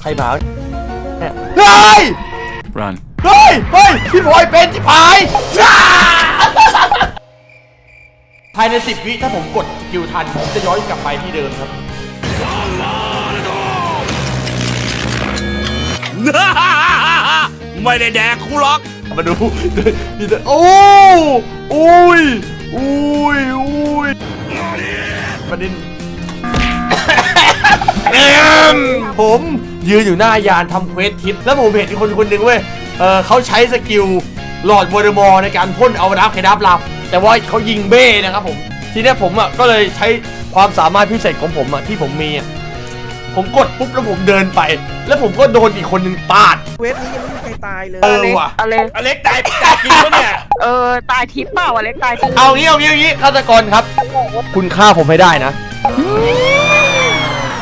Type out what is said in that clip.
ใครมาเนี่ยเฮ้ย Run. เฮ้ยเฮ้ยพี่พลอยเป็นที่พายจ้าภายในสิบวิถ้าผมกดสกิลทันผมจะย้อนกลับไปที่เดิมครับไม่ได้แดกกูหรอก มาดูนี่เถอะโอ้อุ้ยอุ้ยอุ้ยประเด็น ผมยืนอยู่หน้ายานทำเควสทิปแล้วผมเห็นคนคนหนึ่งเว้ยเออเขาใช้สกิลหลอดวอร์มอร์ในการพ่นเอาดับเคดับลับ แต่ว่าเขายิงเบ้นะครับผม ทีเนี้ยผมอะก็เลยใช้ความสามารถพิเศษของผมอะที่ผมมีอะผมกดปุ๊บแล้วผมเดินไป แล้วผมก็โดนอีกคนหนึ่งปาด เวทนี้ยังไม่มีใครตายเลย เออว่ะอเล็กอเล็กตายตายจริงปะเนี่ยเออ ตายทิพย์เปล่าอเล็กตายทิพย์เอางี้เอางี้เอางี้ฆาตกรครับ คุณฆ่าผมให้ได้นะเ